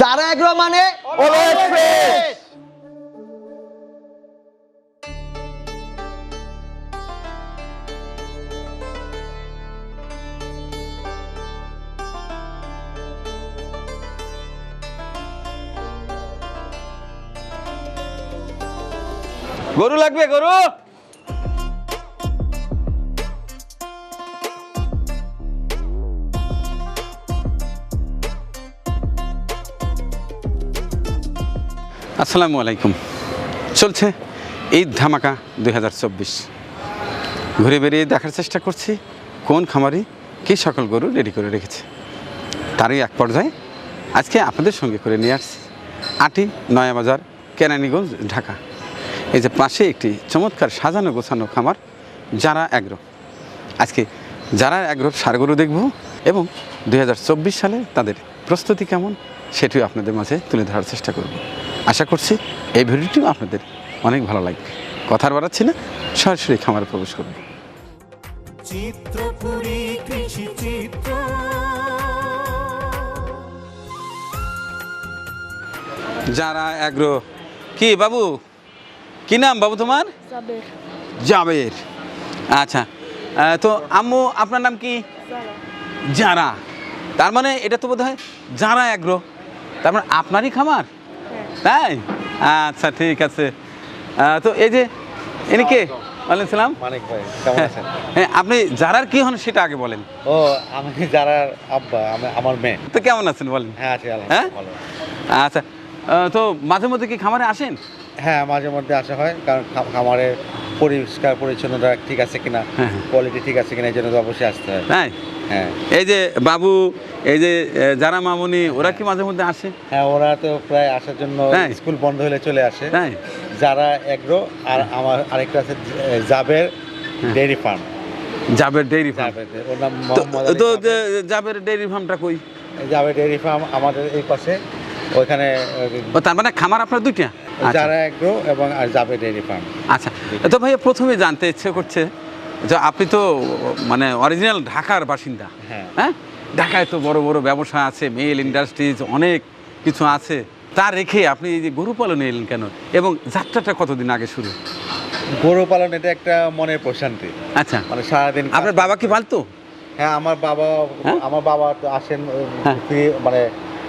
যারা এগ্রো মানে! গরু লাগবে গরু আসসালামু আলাইকুম। চলছে ঈদ ধামাকা দুই হাজার চব্বিশ। ঘুরে বেরিয়ে দেখার চেষ্টা করছি কোন খামারি কী সকল গরু রেডি করে রেখেছে। তারই এক পর্যায়ে আজকে আপনাদের সঙ্গে করে নিয়ে আসছি আটি নয়াবাজার কেরানীগঞ্জ, ঢাকা। এই যে পাশে একটি চমৎকার সাজানো গোছানো খামার যারা অ্যাগ্রো। আজকে যারা অ্যাগ্রোর সার গরু দেখব এবং দু হাজার চব্বিশ সালে তাদের প্রস্তুতি কেমন সেটিও আপনাদের মাঝে তুলে ধরার চেষ্টা করব। আশা করছি এই ভিডিওটিও আপনাদের অনেক ভালো লাগবে। কথার বাড়াচ্ছি না সরাসরি খামারে প্রবেশ করব। চিত্রপুরী কৃষি চিত্র। যারা অ্যাগ্রো কি বাবু? কি নাম বাবু তোমার? জাবের। আচ্ছা তো আম্মু আপনার নাম কি? যারা। তার মানে এটা তো বোধ হয় যারা অ্যাগ্রো তার মানে আপনারই খামার? তাই? আচ্ছা ঠিক আছে। তো এই যে ইনি কে? ওয়ালাইকুম সালাম। মানিক ভাই কেমন আছেন? হ্যাঁ আপনি যারার কি হন সেটা আগে বলেন। ও আমি জারার আব্বা আমি আমার মেয়ে। তো কেমন আছেন বলেন। হ্যাঁ আছি হ্যাঁ? আলহামদুলিল্লাহ ভালো। আচ্ছা তো মাঝে মধ্যে কি খামারে আসেন? হ্যাঁ মাঝে মধ্যে আসা হয় কারণ খা- খামারের পরিষ্কার পরিচ্ছন্নতা ঠিক আছে কিনা? হ্যাঁ, হ্যাঁ। কোয়ালিটি ঠিক আছে কিনা এই জন্য তো অবশ্যই আসতে হয়। তাই? হ্যাঁ। এই যে বাবু এই যে যারা মামুনি ওরা কি মাঝে মধ্যে আসে? হ্যাঁ ওরা তো প্রায় আসার জন্য? স্কুল বন্ধ হলে চলে আসে। যারা এগ্রো আর আমার আরেকটা আছে Jaber dairy farm. Jaber dairy farm? ওর নাম তো জাবের। ডেইরি ফার্মটা কই? জাবের ডেয়ারি ফার্ম আমাদের এই পাশে। ওইখানে ও তার মানে খামার আপনার দুইটা? আচ্ছা। যারা এগ্রো এবং আর জাবের ডেয়ারি ফার্ম আচ্ছা তো ভাইয়া প্রথমে জানতে ইচ্ছে করছে যে আপনি তো মানে অরিজিনাল ঢাকার বাসিন্দা। হ্যাঁ। হ্যাঁ? ঢাকায় তো বড় বড় ব্যবসা আছে মেল ইন্ডাস্ট্রিজ অনেক কিছু আছে। তা রেখে আপনি এই যে গরু পালনে এলেন কেন? এবং যাত্রাটা কতদিন আগে শুরু? গরু পালন এটা একটা মনের প্রশান্তি। আচ্ছা। মানে সারাদিন আপনার বাবা কি পালতো? হ্যাঁ আমার বাবা হ্যাঁ? আমার বাবা তো আসেন হ্যাঁ। মানে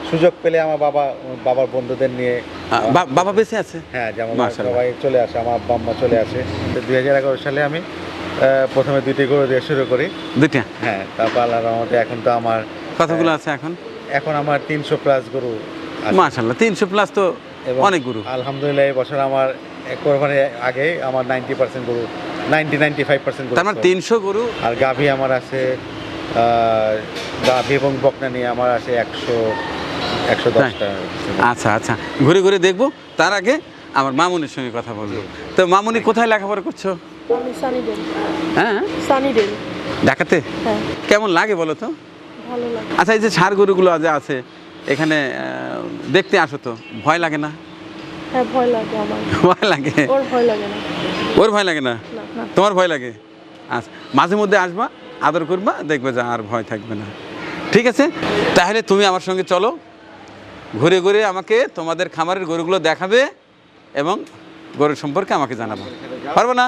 সুযোগ পেলে আমার বাবা বাবার বন্ধুদের নিয়ে বাবা বেঁচে আছে? হ্যাঁ যেমন। সবাই চলে আসে আমার আব্বা আম্মা চলে আসে। তো দুই হাজার এগারো সালে আমি প্রথমে দুইটি গরু দিয়ে শুরু করি। দুইটা? হ্যাঁ তারপর আল্লাহ রহমতে এখন তো আমার কতগুলো আছে এখন? এখন আমার তিনশো প্লাস গরু। মাশাল্লাহ তিনশো প্লাস তো অনেক গরু। আলহামদুলিল্লাহ এই বছর আমার কোরবানি আগে আমার নাইনটি পার্সেন্ট গরু নাইনটি নাইনটি ফাইভ পার্সেন্ট গরু তার মানে তিনশো গরু? আর গাভী আমার আছে গাভী এবং বকনা নিয়ে আমার আছে একশো আচ্ছা আচ্ছা। ঘুরে ঘুরে দেখব। তার আগে আমার মামুনির সঙ্গে কথা বলব। তো মামুনি কোথায় লেখাপড়া করছ? হ্যাঁ? ঢাকাতে হ্যাঁ। কেমন লাগে বলো তো? আচ্ছা এই যে সার গরুগুলো যে আছে এখানে দেখতে আসো তো। ভয় লাগে না? হ্যাঁ ভয় লাগে আমার। ভয় লাগে? ওর ভয় লাগে না। ওর ভয় লাগে না। তোমার ভয় লাগে? আচ্ছা মাঝে মধ্যে আসবা আদর করবা দেখবে যে আর ভয় থাকবে না। ঠিক আছে? তাহলে তুমি আমার সঙ্গে চলো। ঘুরে ঘুরে আমাকে তোমাদের খামারের গরুগুলো দেখাবে এবং গরু সম্পর্কে আমাকে জানাব। পারব না?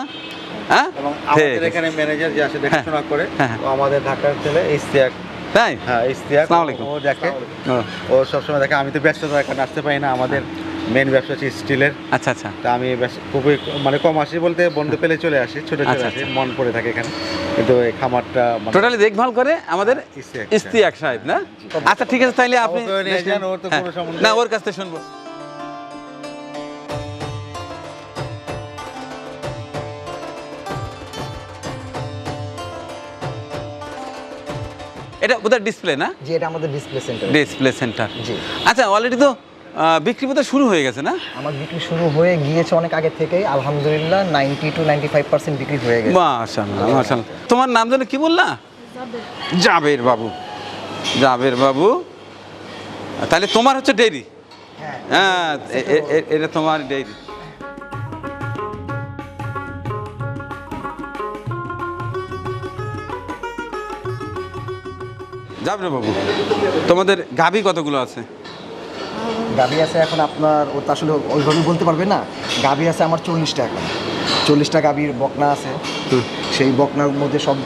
হ্যাঁ? আমাদের। এখানে ম্যানেজার যে আসে দেখাশোনা করে হ্যাঁ, হ্যাঁ। আমাদের ঢাকার ছেলে ইস্তিয়াক তাই? হ্যাঁ ইস্তিয়াক। ও দেখে ও, সবসময় দেখে আমি তো ব্যস্ততার কারণে আসতে পারি না। আমাদের মেন ব্যবসা হচ্ছে স্টিলের। আচ্ছা আচ্ছা। তা আমি খুবই মানে কম আসি বলতে বন্ধু পেলে চলে আসি ছোট চলে আচ্ছা, আসি আচ্ছা। মন পড়ে থাকে এখানে। কিন্তু এই খামারটা মানে- টোটালি দেখভাল করে আমাদের ইস্তিয়াক। ইস্তিয়াক সাহেব। না? আচ্ছা ঠিক আছে তাইলে আপনি হ্যাঁ, না ওর কাছ থেকে শুনব। এটা বোধহয় ডিসপ্লে না? জি এটা আমাদের ডিসপ্লে সেন্টার ডিসপ্লে সেন্টার জি। আচ্ছা অলরেডি তো বিক্রি বোধহয় শুরু হয়ে গেছে না? আমার বিক্রি শুরু হয়ে গিয়েছে অনেক আগে থেকেই আলহামদুলিল্লাহ ninety two ninety five percent বিক্রি হয়ে গেছে। মাশাল্লাহ মাশাল্লাহ তোমার নাম জানো কি বললা? জাবের। বাবু। জাবের বাবু। তাহলে তোমার হচ্ছে ডেইরি হ্যাঁ। হ্যাঁ এটা তোমার ডেইরি জাবের বাবু তোমাদের গাভী কতগুলো আছে? গাভি আছে এখন আপনার ও তো আসলে ওইভাবে বলতে পারবে না। গাভি আছে আমার চল্লিশটা এখন। চল্লিশটা গাভীর বকনা আছে। সেই বকনার মধ্যে সব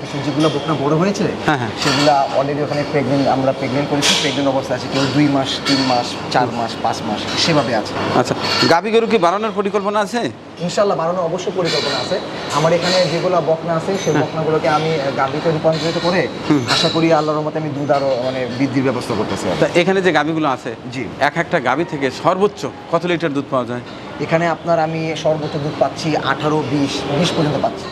কিছু যেগুলো বকনা বড় হয়েছে হ্যাঁ, হ্যাঁ। সেগুলো অলরেডি ওখানে প্রেগনেন্ট আমরা প্রেগনেন্ট করেছি। প্রেগনেন্ট অবস্থা আছে কেউ দুই মাস তিন মাস চার মাস পাঁচ মাস সেভাবে আছে। আচ্ছা গাভী গরু কি বাড়ানোর পরিকল্পনা আছে? ইনশাল্লাহ বাড়ানোর অবশ্যই পরিকল্পনা আছে। আমার এখানে যেগুলো বকনা আছে সেই বকনাগুলোকে আমি গাভীতে রূপান্তরিত করে আশা করি আল্লাহর মতে আমি দুধ আরও মানে বৃদ্ধির ব্যবস্থা করতেছি তা এখানে যে গাভীগুলো আছে জি। এক একটা গাভী থেকে সর্বোচ্চ কত লিটার দুধ পাওয়া যায়? এখানে আপনার আমি সর্বোচ্চ দুধ পাচ্ছি আঠারো বিশ বিশ পর্যন্ত পাচ্ছি।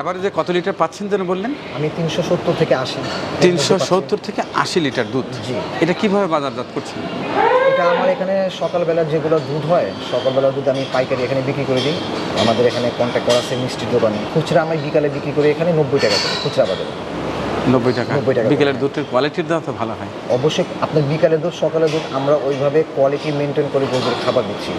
এবারে যে কত লিটার পাচ্ছেন যেন বললেন? আমি তিনশো সত্তর থেকে আশি তিনশো সত্তর থেকে আশি লিটার দুধ। এটা কীভাবে বাজারজাত করছেন? এটা আমার এখানে সকালবেলা যেগুলো দুধ হয় সকালবেলা দুধ আমি পাইকারি এখানে বিক্রি করে দিই। আমাদের এখানে কন্ট্যাক্ট করা আছে মিষ্টির দোকানে। খুচরা আমি বিকালে বিক্রি করি এখানে নব্বই টাকা করে খুচরা বাজারে। নব্বই টাকা। 90 টাকা। বিকেলের দুধের কোয়ালিটির দাম তো ভালো হয়। অবশ্যই আপনার বিকালে দুধ সকালের দুধ আমরা ওইভাবে কোয়ালিটি মেনটেন করে গরুদের খাবার দিচ্ছি।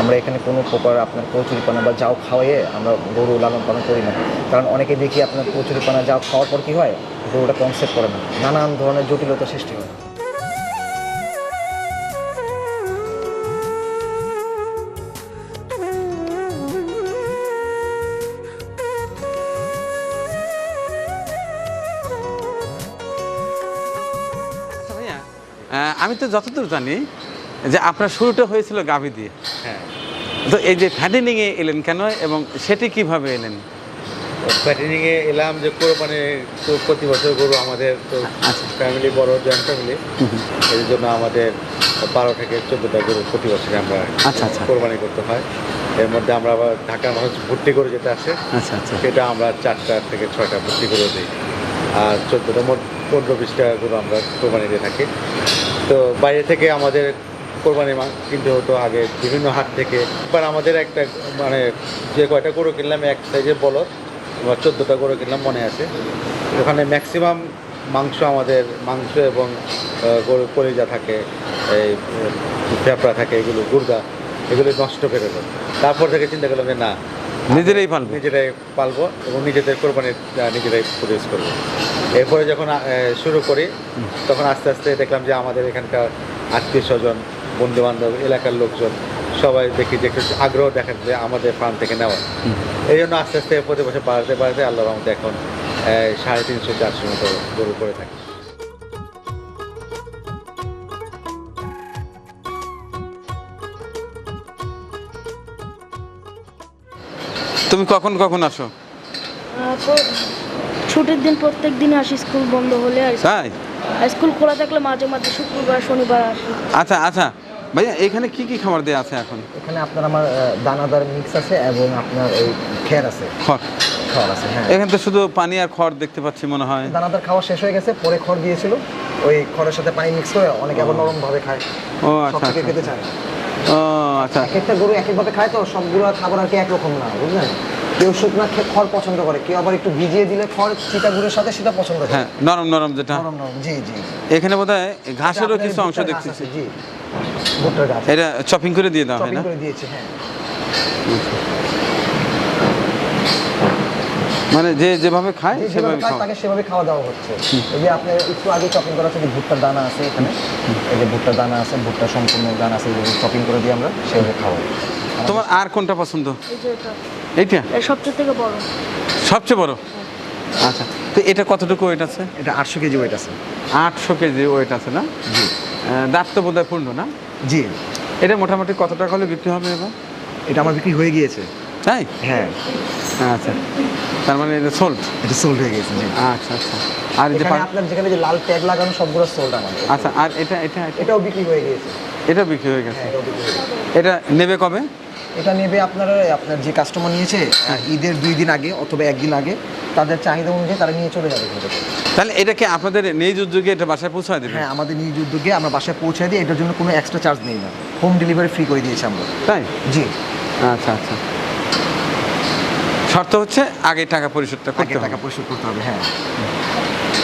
আমরা এখানে কোনো প্রকার আপনার কচুরিপানা বা যাও খাওয়াইয়ে আমরা গরু লালন পালন করি না। কারণ অনেকে দেখি আপনার কচুরিপানা যাও খাওয়ার পর কী হয়? গরুটা কনসেপ্ট করে না। নানান ধরনের জটিলতা সৃষ্টি হয়। আমি তো যতদূর জানি যে আপনার শুরুটা হয়েছিল গাভী দিয়ে। হ্যাঁ। তো এই যে ফ্যাটেনিংয়ে এলেন কেন এবং সেটি কীভাবে এলেন? প্যাটেনিংয়ে এলাম যে কোরবানি তো প্রতি বছর গরু আমাদের তো আচ্ছা। ফ্যামিলি বড় জয়েন্ট ফ্যামিলি এই জন্য আমাদের বারো থেকে চোদ্দোটা গরু প্রতি বছরে আমরা আচ্ছা, আচ্ছা। কোরবানি করতে হয়। এর মধ্যে আমরা আবার ঢাকার মানুষ ভর্তি করে যেটা আছে আচ্ছা আচ্ছা। সেটা আমরা চারটা থেকে ছয়টা ভর্তি করে দিই। আর চোদ্দোটা মোট পনেরো বিশটা গরু আমরা কোরবানি দিয়ে থাকি। তো বাইরে থেকে আমাদের কোরবানি কিনতে হতো আগে বিভিন্ন হাট থেকে এবার আমাদের একটা মানে যে কয়টা গরু কিনলাম, এক সাইজের বলদ এবার চোদ্দোটা গরু কিনলাম মনে আছে। ওখানে ম্যাক্সিমাম মাংস আমাদের মাংস এবং গরু কলিজা থাকে, এই পেঁপড়া থাকে, এগুলো গুর্দা এগুলো নষ্ট করে তারপর থেকে চিন্তা করলাম যে না নিজেরাই পালবে। নিজেরাই পালবো এবং নিজেদের কোরবানি নিজেরাই প্রডিউস করব। এরপরে যখন শুরু করি, তখন আস্তে আস্তে দেখলাম যে আমাদের এখানকার আত্মীয় স্বজন বন্ধু বান্ধব এলাকার লোকজন সবাই দেখি যে একটু আগ্রহ দেখান যে আমাদের ফার্ম থেকে নেওয়া। এই জন্য আস্তে আস্তে প্রতি বছর বাড়াতে বাড়াতে আল্লাহর রহমতে এখন সাড়ে তিনশো, চারশো মতো গরু করে থাকি। তুমি কখন কখন আসো? ছুটির দিন প্রত্যেক দিন আসি স্কুল বন্ধ হলে আর তাই? স্কুল খোলা থাকলে মাঝে মাঝে শুক্রবার শনিবার আসি। আচ্ছা আচ্ছা। ভাইয়া এখানে কি কি খাবার দেওয়া আছে এখন? এখানে আপনার আমার দানাদার মিক্স আছে এবং আপনার এই খের আছে। খড়। খড় আছে হ্যাঁ। এখানে তো শুধু পানি আর খড় দেখতে পাচ্ছি মনে হয়। দানাদার খাওয়া শেষ হয়ে গেছে পরে খড় দিয়েছিল। ওই খড়ের সাথে পানি মিক্স করে অনেকে আবার নরম ভাবে খায়। ও আচ্ছা আচ্ছা। খেতে চায়। না। ও আচ্ছা। এক একটা গরু একই একভাবে খায় তো সবগুলো খাবার আর কি একরকম না বুঝলেন? কেউ শুকনা খড় পছন্দ করে কেউ আবার একটু ভিজিয়ে দিলে খড় চিতা গুড়ের সাথে সেটা পছন্দ করে। হ্যাঁ নরম নরম যেটা। নরম নরম জি জি। এখানে বোধ হয় ঘাসেরও কিছু অংশ দেখছি দেখতেছি। জি। ভুট্টার ঘাস। এটা চপিং করে দিয়ে দাও হয় চপিং করে দিয়েছে হ্যাঁ। মানে যে যেভাবে খায় সেভাবে খায় খাওয়া। তাকে সেভাবে খাওয়া দাওয়া হচ্ছে। এই যে আপনার একটু আগে চপিং করা আছে যে ভুট্টার দানা আছে এখানে। এই যে ভুট্টার দানা আছে ভুট্টা সম্পূর্ণ দানা আছে যেগুলো চপিং করে দিই আমরা সেভাবে খাওয়াই তোমার আর কোনটা পছন্দ? এই যে এটা। এইটা? এটা সবচেয়ে থেকে বড়। সবচেয়ে বড়? আচ্ছা তো এটা কতটুকু ওয়েট আছে? এটা আটশো কেজি ওয়েট আছে। আটশো কেজি ওয়েট আছে না? জি। দাঁত তো বোধ হয় পূর্ণ না? জি। এটা মোটামুটি কত টাকা হলে বিক্রি হবে এবার? এটা আমার বিক্রি হয়ে গিয়েছে। তাই? হ্যাঁ। আচ্ছা। তার মানে এটা সোল্ড এটা সোল্ড হয়ে গেছে আচ্ছা আচ্ছা। আর এই যে আপনার যেখানে যে লাল ট্যাগ লাগানো সবগুলো সোল্ড আমাদের। আচ্ছা আর এটা এটা এটা- এটাও বিক্রি হয়ে গিয়েছে এটা বিক্রি হয়ে গেছে? হ্যাঁ বিক্রি হয়ে গেছে। এটা নেবে কবে? এটা নেবে আপনার আপনার যে কাস্টমার নিয়েছে আহ, ঈদের দুই দিন আগে অথবা একদিন আগে তাদের চাহিদা অনুযায়ী তারা নিয়ে চলে যাবে। তাহলে এটাকে আপনাদের নিজ উদ্যোগে এটা বাসায় পৌঁছায় দেবে? হ্যাঁ আমাদের নিজ উদ্যোগে আমরা বাসায় পৌঁছে দিই এটার জন্য কোনো এক্সট্রা চার্জ নেই না। হোম ডেলিভারি ফ্রি করে দিয়েছি আমরা। তাই? জি। আচ্ছা আচ্ছা। শর্ত হচ্ছে আগে টাকা পরিশোধটা করতে টাকা পরিশোধ করতে হবে হ্যাঁ।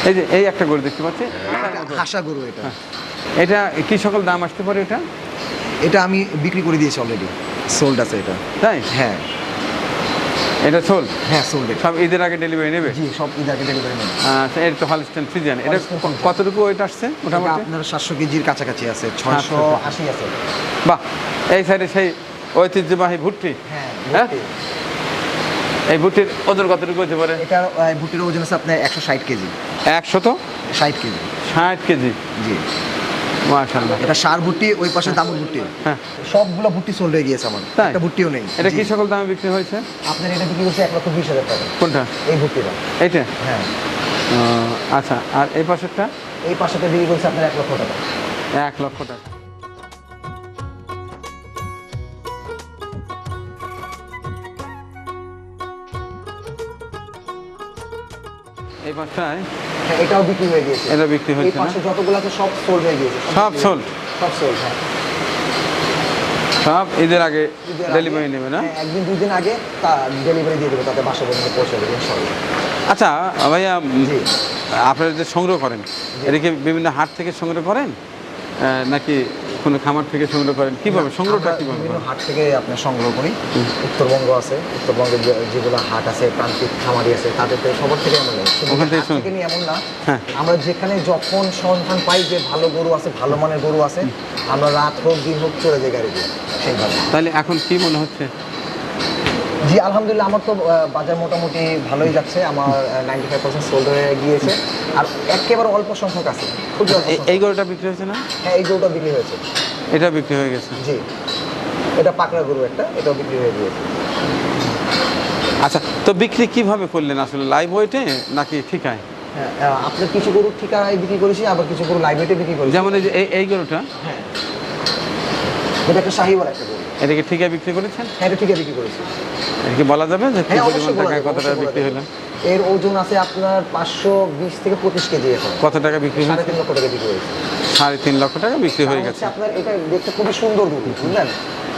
এই যে এই একটা গরু দেখতে পাচ্ছি। হাসা গরু এটা। এটা কি সকল দাম আসতে পারে এটা? এটা আমি বিক্রি করে দিয়েছি অলরেডি সোল্ড আছে এটা। তাই? হ্যাঁ। এটা সোল হ্যাঁ সোল্ডেড সব ঈদের আগে ডেলিভারি নেবে? জি সব ঈদ আগে ডেলিভারি নেবে। আচ্ছা এটা তো হলস্টেন ফ্রিজিয়ান এটা কতটুকু ওয়েট আসছে মোটামুটি? আপনার সাতশো কেজির কাছাকাছি আছে ছয়শো আশি আছে। বাহ এই সাইডে সেই ঐতিহ্যবাহী ভুট্টি। হ্যাঁ হ্যাঁ? এই ভুট্টির ওজন কতটুকু হতে পারে? আহ, ভুট্টির ওজন আছে আপনার একশো ষাট কেজি। একশো তো? ষাট কেজি। ষাট কেজি? জি। মাশাল্লাহ এটা সার ভুট্টি ওই পাশে দামুর ভুট্টি। হ্যাঁ। সবগুলো ভুট্টি সোল্ড হয়ে গিয়েছে আমার? একটা ভুট্টিও নেই। এটা কি সকল দামে বিক্রি হয়েছে? আপনার এটা বিক্রি করছে এক লক্ষ বিশ হাজার টাকা। কোনটা? এই ভুট্টিটা। এইটা? হ্যাঁ। আচ্ছা। আর এই পাশেরটা? এই পাশেটা বিক্রি করছে আপনার এক লক্ষ টাকা। এক লক্ষ টাকা। পাশটায় হ্যাঁ এটাও বিক্রি হয়ে গিয়েছে। এটা বিক্রি এই হয়েছে না? পাশে যতগুলো আছে সব সোল্ড হয়ে গিয়েছে। সব sold? সব সোল্ড হ্যাঁ। সব ঈদের আগে ডেলিভারি নেবে না? হ্যাঁ, একদিন দুই দিন আগে তা ডেলিভারি দিয়ে দেবে তাতে বাসা পর্যন্ত পৌঁছে দেবে আচ্ছা ভাইয়া আপনারা যে সংগ্রহ করেন এটা কি বিভিন্ন হাট থেকে সংগ্রহ করেন? নাকি কোনো খামার থেকে সংগ্রহ করেন? কীভাবে? সংগ্রহটা কীভাবে? বিভিন্ন হাট থেকে আপনার সংগ্রহ করি। উত্তরবঙ্গ আছে উত্তরবঙ্গের যেগুলো হাট আছে প্রান্তিক খামারি আছে তাদের থেকে সবার থেকে আমরা ওখান থেকে এমন না। হ্যাঁ। আমরা যেখানে যখন সন্ধান পাই যে ভালো গরু আছে ভালো মানের গরু আছে আমরা রাত হোক দিন হোক চলে যাই গাড়ি দিয়ে। সেইভাবে। তাহলে এখন কি মনে হচ্ছে? জি আলহামদুলিল্লাহ আমার তো বাজার মোটামুটি ভালোই যাচ্ছে। আমার নাইনটি ফাইভ পার্সেন্ট সোল্ড হয়ে গিয়েছে। আর একেবারে অল্প সংখ্যক আছে। এই- গরুটা বিক্রি হয়েছে না? হ্যাঁ এই গরুটা বিক্রি হয়েছে। এটা বিক্রি হয়ে গেছে। জি। এটা পাকড়া গরু একটা এটাও বিক্রি হয়ে গিয়েছে। আচ্ছা তো বিক্রি কীভাবে করলেন? আসলে লাইভ ওয়েটে নাকি ঠিকায়? হ্যাঁ আপনার কিছু গরু ঠিকায় বিক্রি করেছি আবার কিছু গরু লাইব্রেরিতে বিক্রি করেছি। যেমন এই যে এই- এই গরুটা? হ্যাঁ। এটা একটা শাহিওয়াল একটা গরু। এটাকে ঠিকায় বিক্রি করেছেন? হ্যাঁ এটা বিক্রি করেছি। এটা কি বলা যাবে যে কি হ্যাঁ পরিমাণ বলা টাকায় যাবে, কত টাকা বিক্রি। হলো? এর ওজন আছে আপনার পাঁচশো বিশ থেকে পঁচিশ কেজি এখন কত টাকা বিক্রি সাড়ে তিন লক্ষ টাকা বিক্রি হয়েছে। সাড়ে তিন লক্ষ টাকা বিক্রি হয়ে গেছে। আপনার এটা দেখতে খুবই সুন্দর গরু বুঝলেন?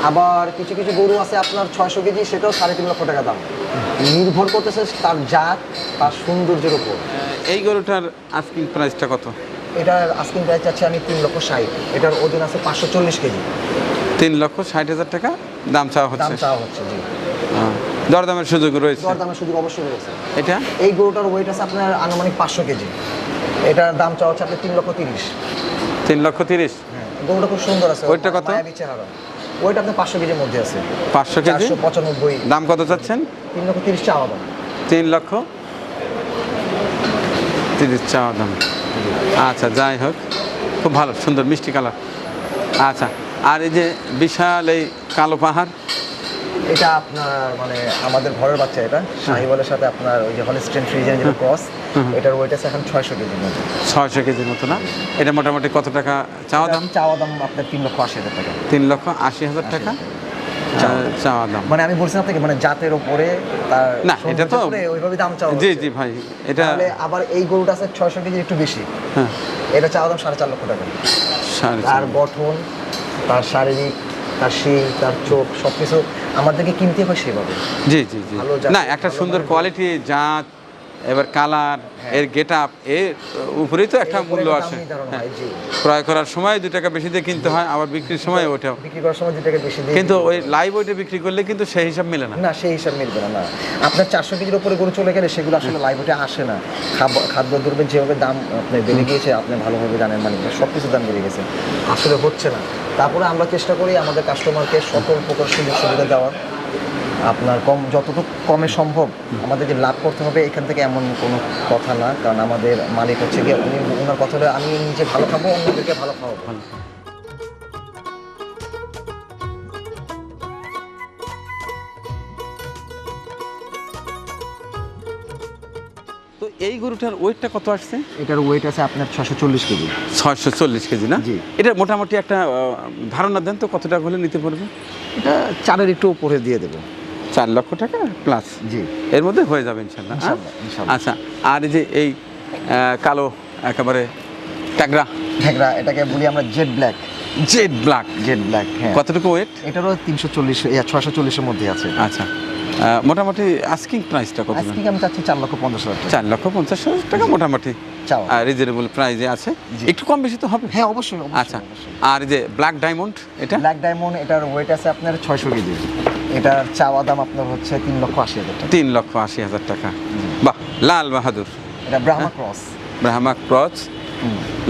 আবার কিছু কিছু গরু আছে আপনার ছয়শো কেজি সেটাও সাড়ে তিন লক্ষ টাকা দাম। নির্ভর করতেছে তার জাত তার সৌন্দর্যের উপর। এই গরুটার আস্কিং প্রাইসটা কত? এটার আস্কিং প্রাইস চাচ্ছি আমি তিন লক্ষ ষাট। এটার ওজন আছে পাঁচশো চল্লিশ কেজি। তিন লক্ষ ষাট হাজার টাকা? দাম চাওয়া দাম চাওয়া হচ্ছে জি। হ্যাঁ। দরদামের সুযোগ রয়েছে? দর দামের সুযোগ অবশ্যই রয়েছে। এটা? এই গরুটার ওয়েট আছে আপনার আনুমানিক পাঁচশো কেজি। এটার দাম চাওয়া হচ্ছে আপনার তিন লক্ষ তিরিশ। তিন লক্ষ তিরিশ? হ্যাঁ গরুটা খুব সুন্দর আছে। ওইটা কত? ওইটা আপনার পাঁচশো কেজির মধ্যে আছে। পাঁচশো কেজি? পঁচানব্বই। দাম কত চাচ্ছেন? তিন লক্ষ তিরিশ চাওয়া দাম। তিন লক্ষ তিরিশ চাওয়া দাম। আচ্ছা যাই হোক। খুব ভালো সুন্দর মিষ্টি কালার। আচ্ছা আর এই যে বিশাল এই কালো পাহাড়। এটা আপনার মানে আমাদের ঘরের বাচ্চা এটা। শাহিওয়ালের সাথে আপনার ওই যে হলিস্টেন ফ্রিজেন যেটা ক্রস এটার ওয়েট আছে এখন ছয়শো কেজি মধ্যে ছয়শো কেজির মতো না? এটা মোটামুটি কত টাকা চাওয়া দাম? দাম চাওয়া দাম আপনার তিন লক্ষ আশি হাজার টাকা। তিন লক্ষ আশি হাজার টাকা? চাওয়া আহ, দাম। মানে আমি বলছিলাম আপনাকে মানে জাতের ওপরে তার না, এটা তো- ওইভাবে দাম চাওয়া জি জি ভাই এটা আবার এই গরুটা আছে ছয়শো কেজি একটু বেশি। হ্যাঁ। এটা চাওয়া দাম সাড়ে চার লক্ষ টাকা। তার গঠন তার শারীরিক তার শিং তার চোখ সব কিছু আমাদেরকে কিনতে হয় সেভাবে জি জি জি। না একটা সুন্দর কোয়ালিটি জাত এবার কালারের গেট আপ এর উপরেই তো একটা মূল্য আসে হ্যাঁ। হয়। ক্রয় করার সময় দু টাকা বেশি দিয়ে কিনতে হয় আবার বিক্রির সময় ওটাও বিক্রি করার সময় যেটাকে বেশি দিয়ে কিন্তু ওই লাইভ ওইটা বিক্রি করলে কিন্তু সেই হিসাব মেলে না। না সেই হিসাব মিলবে না না। আপনার চারশো কেজির উপরে গরু চলে গেলে সেগুলো আসলে লাইভে আসে না। খাদ্য দ্রব্যের যেভাবে দাম আপনার বেড়ে গিয়েছে আপনি ভালোভাবে জানেন মানে সব কিছু দাম বেড়ে গেছে। আসলে হচ্ছে না। তারপরে আমরা চেষ্টা করি আমাদের কাস্টমারকে সকল প্রকার সুযোগ সুবিধা দেওয়ার। আপনার কম যতটুকু কমে সম্ভব আমাদেরকে লাভ করতে হবে এখান থেকে এমন কোনো কথা না। কারণ আমাদের মালিক হচ্ছে গিয়ে উনি ওনার কথা হলো আমি নিজে ভালো খাব অন্যদেরকে ভালো খাওয়াবো। তো এই গরুটার ওয়েটটা কত আসছে? এটার ওয়েট আছে আপনার ছশো চল্লিশ কেজি। ছশো চল্লিশ কেজি না? জি। এটা মোটামুটি একটা ধারণা দেন তো কত টাকা হলে নিতে পারবে? এটা চারের একটু উপরে দিয়ে দেবো। চার লক্ষ টাকা প্লাস জি। এর মধ্যে হয়ে যাবে ইনশাল্লাহ হ্যাঁ? আচ্ছা আর এই যে এই কালো একেবারে ট্যাগরা। ঘেগরা এটাকে বলি আমরা jade black jade black jade black হ্যাঁ। কতটুকু ওয়েট এটারও তিনশো চল্লিশ ছয়শো চল্লিশের মধ্যে আছে। আচ্ছা মোটামুটি আস্কিং প্রাইসটা কত আজকে আমি চাচ্ছি চার লক্ষ পঞ্চাশ হাজার টাকা। চার লক্ষ পঞ্চাশ হাজার টাকা মোটামুটি। চাওয়া। রিজনেবল প্রাইজে আছে। একটু কম বেশি তো হবে। হ্যাঁ অবশ্যই অবশ্যই, আচ্ছা আর যে ব্ল্যাক ডায়মন্ড এটা? ব্ল্যাক ডায়মন্ড এটার ওয়েট আছে আপনার ছয়শো কেজি। এটার চাওয়া দাম আপনার হচ্ছে তিন লক্ষ আশি হাজার টাকা। তিন লক্ষ আশি হাজার টাকা। বাহ লাল বাহাদুর। এটা ব্রাহ্মা ক্রস ব্রাহ্মা ক্রস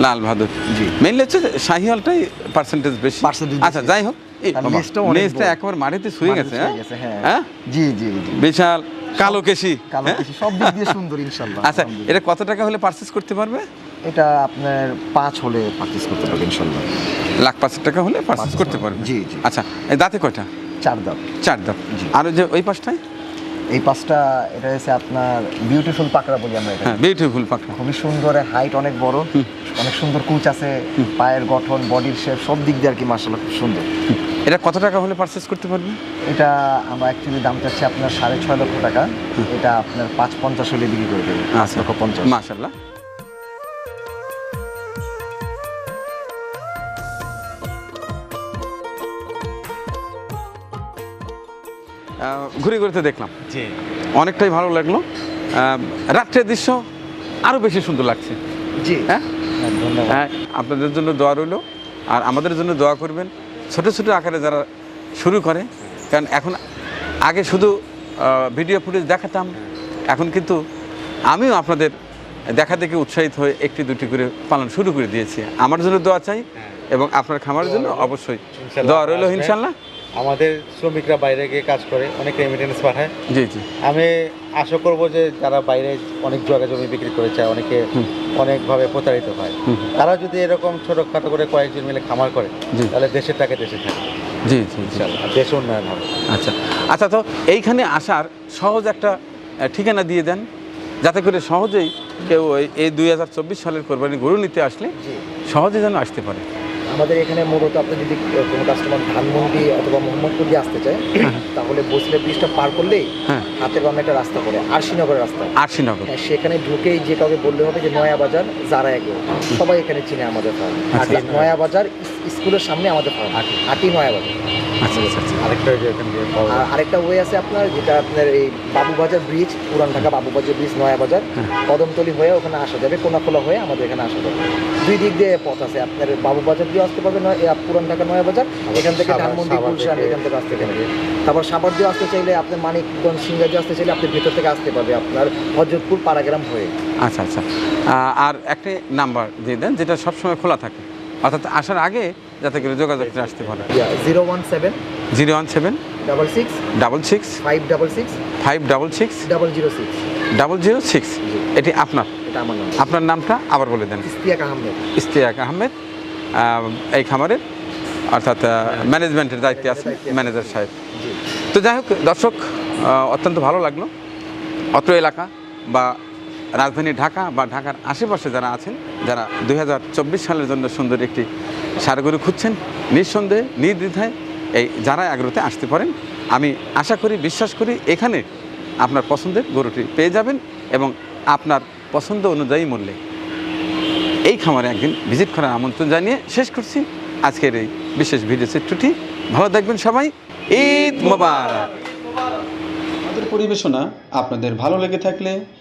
লাল বাহাদুর। জি। মেনলি হচ্ছে শাহিওয়ালটাই পার্সেন্টেজ বেশি। আচ্ছা যাই হোক। বড়। একেবারে মাটিতে শুয়ে গেছে হ্যাঁ? হ্যাঁ। হ্যাঁ? জি জি। বিশাল। কালো কেশি কালো কেশি সব দিক দিয়ে সুন্দর ইনশাআল্লাহ আচ্ছা এটা কত টাকা হলে পারচেজ করতে পারবে? এটা আপনার পাঁচ হলে পারচেজ করতে পারবে ইনশাআল্লাহ লাখ পাঁচ হাজার টাকা হলে পারচেজ করতে পারবে? জি, জি। আচ্ছা এই দাঁতে কয়টা? চার দাঁত। চার দাঁত। আর যে ওই পাশটায়? এই পাঁচটা এটা হচ্ছে আপনার বিউটিফুল পাকড়া বলি আমরা এটা হ্যাঁ বিউটিফুল পাকড়া। খুবই সুন্দর হাইট অনেক বড় অনেক সুন্দর কুচ আছে পায়ের গঠন বডির শেপ সব দিক দিয়ে আর কি মার্শাল্লাহ খুব সুন্দর। এটা কত টাকা হলে পারচেস করতে পারবেন? এটা আমরা অ্যাকচুয়ালি দাম চাচ্ছি আপনার সাড়ে ছয় লক্ষ টাকা। এটা আপনার পাঁচ পঞ্চাশ হলে বিক্রি করে দেবে পাঁচ আচ্ছা। লক্ষ পঞ্চাশ। ঘুরে ঘুরে তো দেখলাম। জি। অনেকটাই ভালো লাগল। রাত্রের দৃশ্য আরও বেশি সুন্দর লাগছে। জি। হ্যাঁ? হ্যাঁ, হ্যাঁ আপনাদের জন্য দোয়া রইল। আর আমাদের জন্য দোয়া করবেন ছোট ছোট আকারে যারা শুরু করে কারণ এখন আগে শুধু ভিডিও ফুটেজ দেখাতাম এখন কিন্তু আমিও আপনাদের দেখা দেখে উৎসাহিত হয়ে একটি দুটি করে পালন শুরু করে দিয়েছি। আমার জন্য দোয়া চাই এবং আপনার খামারের জন্য অবশ্যই দোয়া রইল। ইনশাল্লাহ। আমাদের শ্রমিকরা বাইরে গিয়ে কাজ করে অনেক রেমিটেন্স পাঠায়। জি জি। আমি আশা করব যে যারা বাইরে অনেক জায়গা জমি বিক্রি করে চায় অনেকে অনেকভাবে প্রতারিত হয়। তারা যদি এরকম ছোটখাটো করে কয়েকজন মিলে খামার করে। তাহলে দেশের টাকা দেশে থাকে। জি জি দেশ উন্নয়ন হবে। আচ্ছা। আচ্ছা তো এইখানে আসার সহজ একটা ঠিকানা দিয়ে দেন যাতে করে সহজেই কেউ এই- এই দুই হাজার চব্বিশ সালের কোরবানি গরু নিতে আসলে সহজে যেন আসতে পারে। আমাদের এখানে মূলত আপনি যদি কোনো কাস্টমার ধানমন্ডি অথবা মোহাম্মদপুর দিয়ে আসতে চায় তাহলে বসলে ব্রিজটা পার করলেই হাতে হাতের বামে একটা রাস্তা পড়ে আরশিনগরের রাস্তা। আরশিনগর। হ্যাঁ, সেখানে ঢুকেই যে কাউকে বললে হবে যে নয়া বাজার যারা এগো সবাই এখানে চিনে আমাদের ফার্ম আচ্ছা। নয়া বাজার স্কুলের সামনে আমাদের ফার্ম আটি নয়া বাজার। আচ্ছা আচ্ছা আচ্ছা। আরেকটা যে দিয়ে যায়। আরেকটা ওয়ে আছে আপনার যেটা আপনার এই বাবুবাজার ব্রিজ পুরান ঢাকা বাবুবাজার ব্রিজ নয়া বাজার। কদমতলি হয়ে ওখানে আসা যাবে কোনাখোলা হয়ে আমাদের এখানে আসা যাবে। দুই দিক দিয়ে পথ আছে আপনার বাবুবাজার দিয়ে আসতে পারবে পুরান ঢাকা নয়া বাজার। এখান থেকে ধানমন্ডি গুলশান এখান থেকে আসতে পারবে। তারপর সাবার দিয়ে আসতে চাইলে আপনি মানিকগঞ্জ সিঙ্গা দিয়ে আসতে চাইলে আপনি ভেতর থেকে আসতে পারবে আপনার হজরতপুর পাড়াগ্রাম হয়ে। আচ্ছা আচ্ছা। আর একটি নাম্বার দিয়ে দেন যেটা সবসময় খোলা থাকে। অর্থাৎ আসার আগে যাতে করে যোগাযোগ করে আসতে পারে। Zero one seven zero one seven double six double six five double six five double six double zero six double zero six. এটি আপনার। আপনার নামটা আবার বলে দেন। ইস্তিয়াক আহমেদ। ইস্তিয়াক আহমেদ এই খামারের অর্থাৎ ম্যানেজমেন্টের দায়িত্বে আছে ম্যানেজার সাহেব। তো যাই হোক দর্শক অত্যন্ত ভালো লাগল। অত্র এলাকা বা রাজধানী ঢাকা বা ঢাকার আশেপাশে যারা আছেন, যারা দুই হাজার চব্বিশ সালের জন্য সুন্দর একটি সারগরু খুঁজছেন, নিঃসন্দেহে, নির্দ্বিধায় এই যারা আগ্রহতে আসতে পারেন, আমি আশা করি, বিশ্বাস করি, এখানে আপনার পছন্দের গরুটি পেয়ে যাবেন এবং আপনার পছন্দ অনুযায়ী মূল্যে এই খামারে একদিন ভিজিট করার আমন্ত্রণ জানিয়ে শেষ করছি আজকের এই বিশেষ ভিডিও চিত্রটি। ভালো থাকবেন সবাই। ঈদ মোবারক। আমাদের পরিবেশনা আপনাদের ভালো লেগে থাকলে